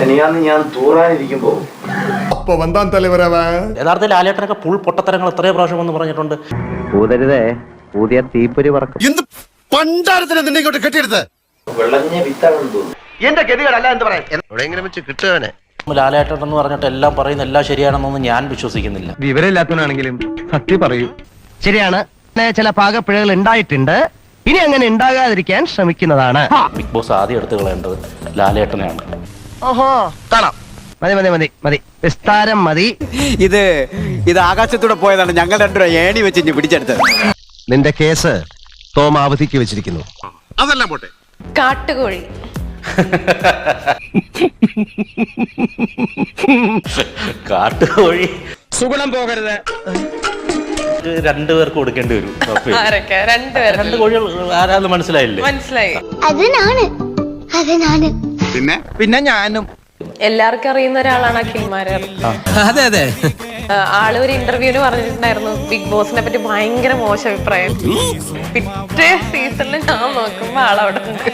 മെനിയാന്ന് ഞാൻ തൂറാനിരിക്കുമ്പോ. അപ്പൊ വന്താൻ തലവരവാ യഥാർത്ഥത്തിൽ ലാലേട്ടനൊക്കെ പുൾ പൊട്ടത്തരങ്ങൾ എത്രയോ പ്രാവശ്യം എന്ന് പറഞ്ഞിട്ടുണ്ട്. ഊതരുതേ ഊതിയ തീപ്പൊരി പറക്കും എന്ത് പണ്ടാരത്തിന് നിന്നെ ഇങ്ങോട്ട് കെട്ടിയെടുത്ത്? വിളഞ്ഞ വിത്താണെന്ന് എന്റെ ഗതികളല്ല എന്ത് പറയാ എവിടെയെങ്കിലും വെച്ച് കിട്ടുവനെ. ലാലേട്ടൻ എന്ന് പറഞ്ഞിട്ട് എല്ലാം പറയുന്ന എല്ലാം ശരിയാണെന്നൊന്നും ഞാൻ വിശ്വസിക്കുന്നില്ല. വിവരമില്ലാത്തവനാണെങ്കിലും സത്യം പറയൂ. ശരിയാണ്. ചില പാകപ്പിഴകൾ ഉണ്ടായിട്ടുണ്ട്. ഇനി അങ്ങനെ ഉണ്ടാകാതിരിക്കാൻ ശ്രമിക്കുന്നതാണ്. ബിഗ് ബോസ് ആദ്യം എടുത്തു കളയേണ്ടത് ലാലേട്ടനെയാണ്. ഓഹോ കാണാം. മതി മതി മതി മതി. വിസ്താരം മതി. ഇത് ഇത് ആകാശത്തൂടെ പോയതാണ് ഞങ്ങൾ രണ്ടുപേരും ഏണി വെച്ച് ഇഞ്ഞ് പിടിച്ചെടുത്തത്. നിന്റെ കേസ് തോമ അവധിക്ക് വെച്ചിരിക്കുന്നു. അതെല്ലാം പോട്ടെ. കാട്ടുകോഴി. കാട്ടുകോഴി. സുഗുണം പോകരുത്. രണ്ടുപേർക്ക് കൊടുക്കേണ്ടി വരും. ആരൊക്കെ? രണ്ടുപേരും രണ്ട് കോഴികൾ ആരാന്ന് മനസ്സിലായില്ലേ? മനസ്സിലായി. അത് നാണ് അത് നാണ് പിന്നെ? പിന്നെ ഞാനും. എല്ലാവർക്കും അറിയുന്ന ഒരാളാണ് അഖിൽമാരർ അതെ അതെ. ആൾ ഒരു ഇന്റർവ്യൂവിന് പറഞ്ഞിട്ടുണ്ടായിരുന്നു. ബിഗ് ബോസിനെ പറ്റി ഭയങ്കര മോശം അഭിപ്രായം. പിറ്റേ സീസണിൽ ഞാൻ നോക്കുമ്പോ ആളവിടെ ഉണ്ട്